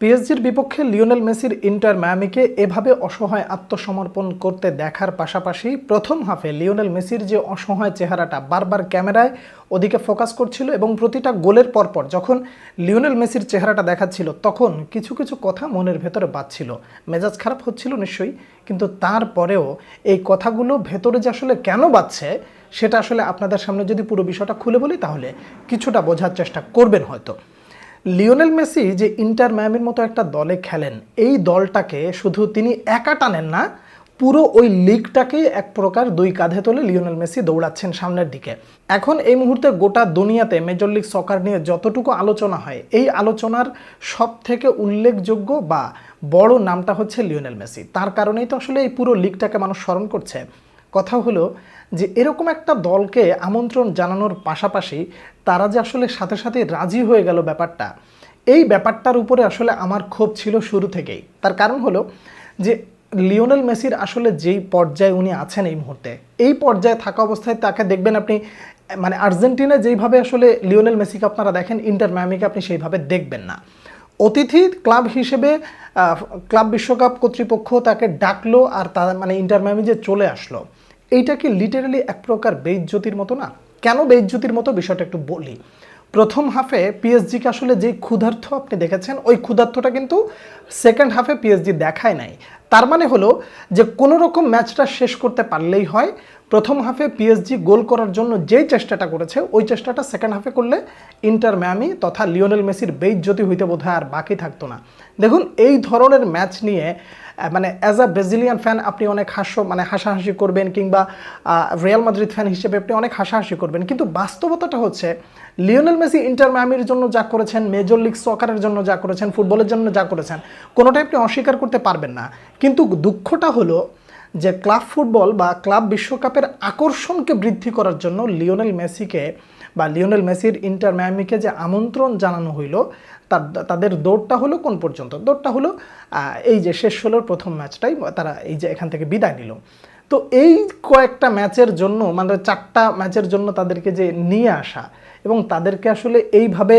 পিএসজির বিপক্ষে লিওনেল মেসির ইন্টার ম্যামিকে এভাবে অসহায় আত্মসমর্পণ করতে দেখার পাশাপাশি প্রথম হাফে লিওনেল মেসির যে অসহায় চেহারাটা বারবার ক্যামেরায় ওদিকে ফোকাস করছিল এবং প্রতিটা গোলের পরপর যখন লিওনেল মেসির চেহারাটা দেখাচ্ছিল, তখন কিছু কিছু কথা মনের ভেতরে বাজছিল। মেজাজ খারাপ হচ্ছিল নিশ্চয়ই, কিন্তু তারপরেও এই কথাগুলো ভেতরে যে আসলে কেন বাজছে, সেটা আসলে আপনাদের সামনে যদি পুরো বিষয়টা খুলে বলি, তাহলে কিছুটা বোঝার চেষ্টা করবেন হয়তো। লিওনেল মেসি যে ইন্টার ম্যামির মতো একটা দলে খেলেন, এই দলটাকে শুধু তিনি একা টানেন না, পুরো ওই লিগটাকেই এক প্রকার দুই কাঁধে তোলে লিওনেল মেসি দৌড়াচ্ছেন সামনের দিকে। এখন এই মুহূর্তে গোটা দুনিয়াতে মেজর লিগ সকার নিয়ে যতটুকু আলোচনা হয়, এই আলোচনার সব থেকে উল্লেখযোগ্য বা বড় নামটা হচ্ছে লিওনেল মেসি। তার কারণেই তো আসলে এই পুরো লিগটাকে মানুষ স্মরণ করছে। কথা হলো যে এরকম একটা দলকে আমন্ত্রণ জানানোর পাশাপাশি তারা যে আসলে সাথে সাথে রাজি হয়ে গেল ব্যাপারটা, এই ব্যাপারটার উপরে আসলে আমার ক্ষোভ ছিল শুরু থেকেই। তার কারণ হলো যে লিওনেল মেসির আসলে যেই পর্যায়ে উনি আছেন এই মুহূর্তে, এই পর্যায়ে থাকা অবস্থায় তাকে দেখবেন আপনি মানে আর্জেন্টিনা যেইভাবে আসলে লিওনেল মেসিকে আপনারা দেখেন, ইন্টার ম্যামিকে আপনি সেইভাবে দেখবেন না। অতিথি ক্লাব হিসেবে ক্লাব বিশ্বকাপ কর্তৃপক্ষ তাকে ডাকলো আর তা মানে ইন্টার যে চলে আসলো। এইটা কি লিটারালি এক প্রকার বেইজ্জতির মতো না? কেন বেইজ্জতির মতো? বিষয়টা একটু বলি। প্রথম হাফে পিএসজিকে আসলে যেই ক্ষুধার্থ আপনি দেখেছেন, ওই ক্ষুধার্থটা কিন্তু সেকেন্ড হাফে পিএসজি দেখায় নাই। তার মানে হলো যে কোনো রকম ম্যাচটা শেষ করতে পারলেই হয় প্রথম হাফে পিএসজি গোল করার জন্য যেই চেষ্টাটা করেছে, ওই চেষ্টাটা সেকেন্ড হাফে করলে ইন্টার ম্যামি তথা লিওনেল মেসির বেইজ্জতি হইতে বোধ আর বাকি থাকতো না। দেখুন, এই ধরনের ম্যাচ নিয়ে মানে অ্যাজ আ ব্রাজিলিয়ান ফ্যান আপনি অনেক হাস্য মানে হাসাহাসি করবেন কিংবা রিয়াল মাদ্রিদ ফ্যান হিসেবে আপনি অনেক হাসাহাসি করবেন। কিন্তু বাস্তবতাটা হচ্ছে লিওনেল মেসি ইন্টার ম্যামির জন্য যা করেছেন মেজর লিগ সকারের জন্য যা করেছেন ফুটবলের জন্য যা করেছেন, কোনোটাই আপনি অস্বীকার করতে পারবেন না। কিন্তু দুঃখটা হলো যে ক্লাব ফুটবল বা ক্লাব বিশ্বকাপের আকর্ষণকে বৃদ্ধি করার জন্য লিওনেল মেসিকে বা লিওনেল মেসির ইন্টার ম্যামিকে যে আমন্ত্রণ জানানো হইল, তার, তাদের দৌড়টা হলো কোন পর্যন্ত? দৌড়টা হলো এই যে শেষ ষোলোর প্রথম ম্যাচটাই তারা এই যে এখান থেকে বিদায় নিল। তো এই কয়েকটা ম্যাচের জন্য মানে চারটা ম্যাচের জন্য তাদেরকে যে নিয়ে আসা এবং তাদেরকে আসলে এইভাবে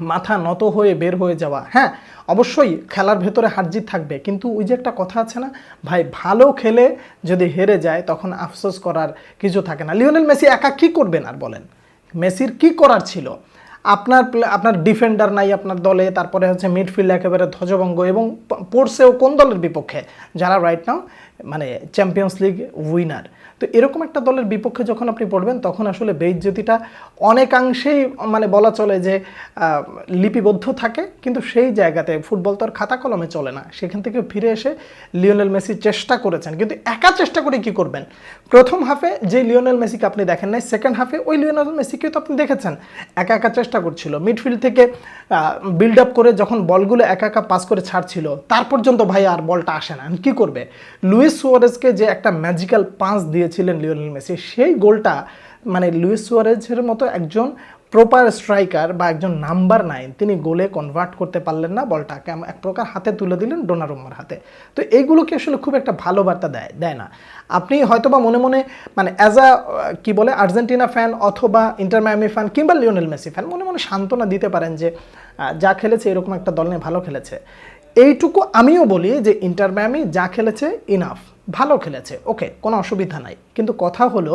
মাথা নত হয়ে বের হয়ে যাওয়া। হ্যাঁ অবশ্যই খেলার ভেতরে হারজিত থাকবে। কিন্তু ওই যে একটা কথা আছে না, ভাই, ভালো খেলে যদি হেরে যায়, তখন আফসোস করার কিছু থাকে না। লিওনেল মেসি একা কি করবেন আর বলেন? মেসির কি করার ছিল? আপনার আপনার ডিফেন্ডার নাই আপনার দলে, তারপরে হচ্ছে মিডফিল্ড একেবারে ধ্বজভঙ্গ এবং পড়ছেও কোন দলের বিপক্ষে? যারা রাইট নাও মানে চ্যাম্পিয়ন্স লিগ উইনার তো এরকম একটা দলের বিপক্ষে যখন আপনি পড়বেন, তখন আসলে বেইজ্জতিটা অনেকাংশেই মানে বলা চলে যে লিপিবদ্ধ থাকে, কিন্তু সেই জায়গাতে ফুটবল তো আর খাতা কলমে চলে না। সেখান থেকে ফিরে এসে লিওনেল মেসি চেষ্টা করেছেন। কিন্তু একা চেষ্টা করে কি করবেন? প্রথম হাফে যে লিওনেল মেসিকে আপনি দেখেন নাই, সেকেন্ড হাফে ওই লিওনেল মেসিকে তো আপনি দেখেছেন। একা একা চেষ্টা করছিল। মিডফিল্ড থেকে বিল্ড আপ করে যখন বলগুলো একা একা পাস করে ছাড়ছিল, তার পর্যন্ত ভাই আর বলটা আসে না। কি করবে? লুইস সুয়ারেজকে যে একটা ম্যাজিক্যাল পাঁচ দিয়েছিলেন লিওনেল মেসি, সেই গোলটা মানে লুইস সুয়ারেজের মতো একজন প্রপার স্ট্রাইকার বা একজন নাম্বার নাইন তিনি গোলে কনভার্ট করতে পারলেন না বলটাকে এক প্রকার হাতে তুলে দিলেন ডোনারুম্মার হাতে। তো এইগুলোকে আসলে খুব একটা ভালো বার্তা দেয় দেয় না? আপনি হয়তোবা মনে মনে মানে অ্যাজ আ কি বলে, আর্জেন্টিনা ফ্যান অথবা ইন্টার মায়ামি ফ্যান কিংবা লিওনেল মেসি ফ্যান মনে মনে সান্ত্বনা দিতে পারেন যে যা খেলেছে এরকম একটা দল নিয়ে ভালো খেলেছে। এইটুকু আমিও বলি যে ইন্টার মায়ামি যা খেলেছে ইনাফ ভালো খেলেছে। ওকে কোনো অসুবিধা নাই। কিন্তু কথা হলো,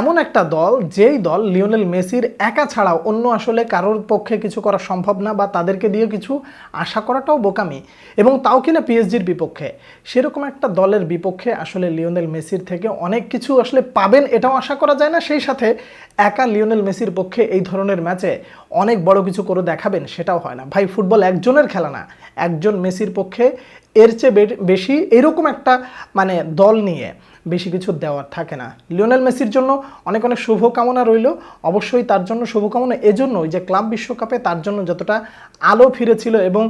এমন একটা দল, যেই দল লিওনেল মেসির একা ছাড়াও অন্য আসলে কারোর পক্ষে কিছু করা সম্ভব না বা তাদেরকে দিয়ে কিছু আশা করাটাও বোকামি এবং তাও কিনা পিএসজির বিপক্ষে। সেরকম একটা দলের বিপক্ষে আসলে লিওনেল মেসির থেকে অনেক কিছু আসলে পাবেন এটাও আশা করা যায় না। সেই সাথে একা লিওনেল মেসির পক্ষে এই ধরনের ম্যাচে অনেক বড় কিছু করে দেখাবেন সেটাও হয় না। ভাই, ফুটবল একজনের খেলা না, একজন মেসির পক্ষে এর চেয়ে বেশি এরকম একটা মানে দল নিয়ে বেশি কিছু দেওয়ার থাকে না। লিওনেল মেসির জন্য অনেক অনেক শুভকামনা রইল। অবশ্যই তার জন্য শুভকামনা, এজন্যই যে ক্লাব বিশ্বকাপে তার জন্য যতটা আলো ফিরেছিল এবং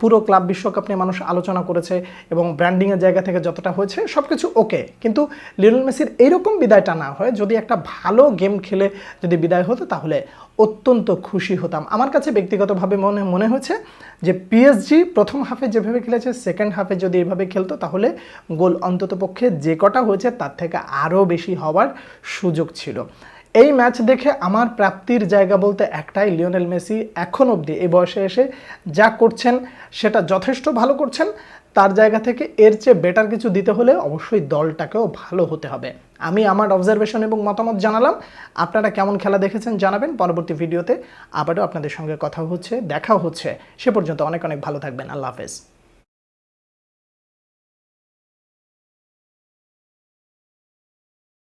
পুরো ক্লাব বিশ্বকাপ নিয়ে মানুষ আলোচনা করেছে এবং ব্র্যান্ডিংয়ের জায়গা থেকে যতটা হয়েছে সব কিছু ওকে কিন্তু লিওনেল মেসির এইরকম বিদায়টা না হয়, যদি একটা ভালো গেম খেলে যদি বিদায় হতো তাহলে অত্যন্ত খুশি হতাম। আমার কাছে ব্যক্তিগতভাবে মনে মনে হয়েছে যে পিএসজি প্রথম হাফে যেভাবে খেলেছে সেকেন্ড হাফে যদি এভাবে খেলতো তাহলে গোল অন্ততপক্ষে যে কটা হয়েছে, তার থেকে আরও বেশি হওয়ার সুযোগ ছিল। এই ম্যাচ দেখে আমার প্রাপ্তির জায়গা বলতে একটাই, লিওনেল মেসি এখন অবধি এই বয়সে এসে যা করছেন সেটা যথেষ্ট ভালো করছেন। তার জায়গা থেকে এর চেয়ে বেটার কিছু দিতে হলে অবশ্যই দলটাকেও ভালো হতে হবে। আমি আমার অবজারভেশন এবং মতামত জানালাম। আপনারা কেমন খেলা দেখেছেন জানাবেন। পরবর্তী ভিডিওতে আবারও আপনাদের সঙ্গে কথা হচ্ছে, দেখা হচ্ছে। সে পর্যন্ত অনেক অনেক ভালো থাকবেন। আল্লাহ হাফেজ।